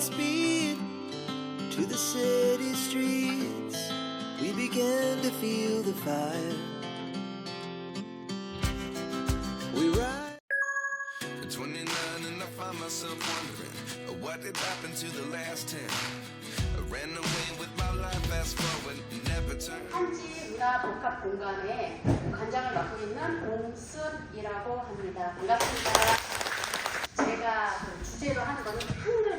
Godspeed to the city streets. We began to feel the fire. We ride. At 29 and I find myself wondering uh, what did happen to the last 10. I ran away with my life, fast forward, never turn. 한지 문화 복합 공간에 관장을 맡고 있는 공습이라고 합니다. 반갑습니다. 제가 그 주제로 하는 거는 한글이에요.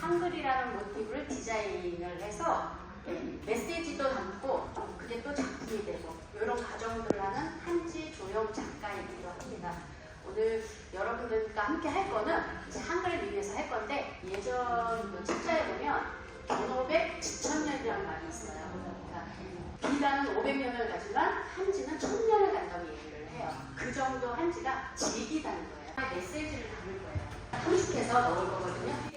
한글이라는 모티브를 디자인을 해서 예, 메시지도 담고 그게 또 작품이 되고 이런 과정들을 하는 한지 조영 작가이기도 합니다. 오늘 여러분들과 함께 할 거는 이제 한글을 위해서 할 건데 예전 그 책자에 보면 견호백 지천년이라는 말이 있어요. 그러니까 비라는 500년을 가지만 한지는 1000년을 간다고 얘기를 해요. 그 정도 한지가 질기다는 거예요. 메시지를 담을 거예요. 함축해서 넣을 거거든요.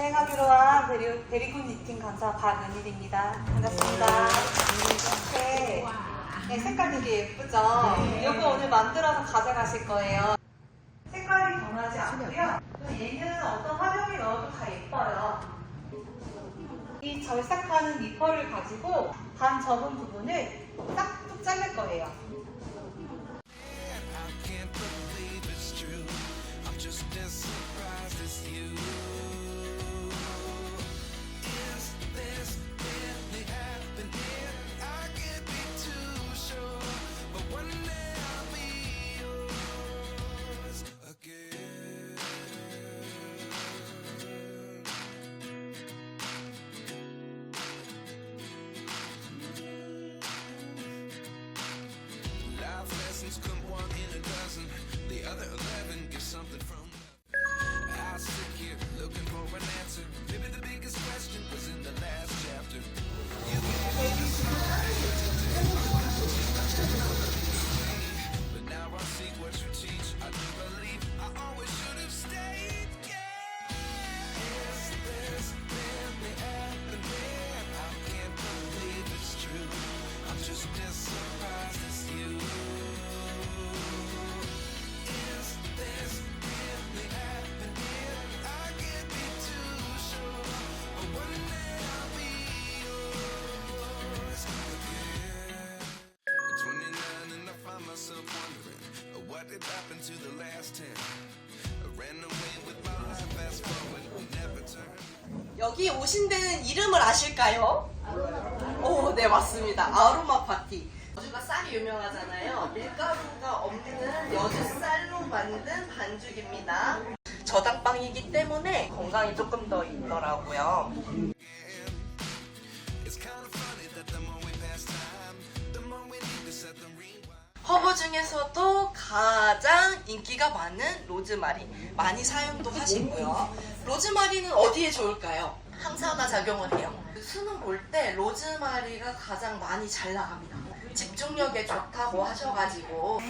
수업을 진행하기로 한 대리, 대리군 니팅 강사 박은일입니다. 반갑습니다. 이렇게 네, 색깔 되게 예쁘죠? 이거 오늘 만들어서 가져가실 거예요. 색깔이 변하지 않고요. 또 얘는 어떤 화병에 넣어도 다 예뻐요. 이 절삭하는 니퍼를 가지고 반 접은 부분을 싹둑 자를 거예요. Did happen to the last 10. I ran away with my life, fast forward, never turn. 여기 오신 데는 이름을 아실까요? 오, 네, 맞습니다. 아로마 파티. 여주가 쌀이 유명하잖아요. 밀가루가 없는 여주 쌀로 만든 반죽입니다. 저당빵이기 때문에 건강이 조금 더 있더라고요. 허브 중에서도 가장 인기가 많은 로즈마리 많이 사용도 하시고요. 로즈마리는 어디에 좋을까요? 항산화 작용을 해요. 수능 볼 때 로즈마리가 가장 많이 잘 나갑니다. 집중력에 좋다고 하셔가지고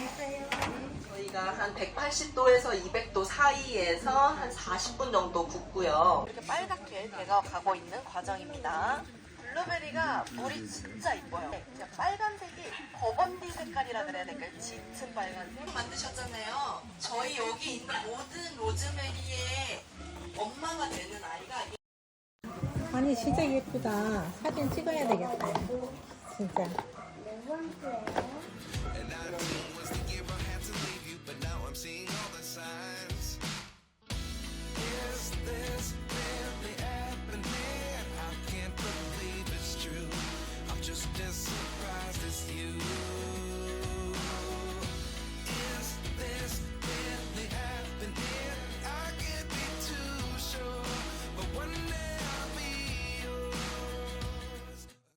저희가 한 180도에서 200도 사이에서 한 40분 정도 굽고요. 이렇게 빨갛게 되어 가고 있는 과정입니다. 블루베리가 물이 진짜 이뻐요. 진짜 빨간색이 버번디 색깔이라 그래야 될까요? 짙은 빨간색. 만드셨잖아요. 저희 여기 있는 모든 로즈메리의 엄마가 되는 아이가 아니 진짜 예쁘다. 사진 찍어야 되겠다. 진짜. And 19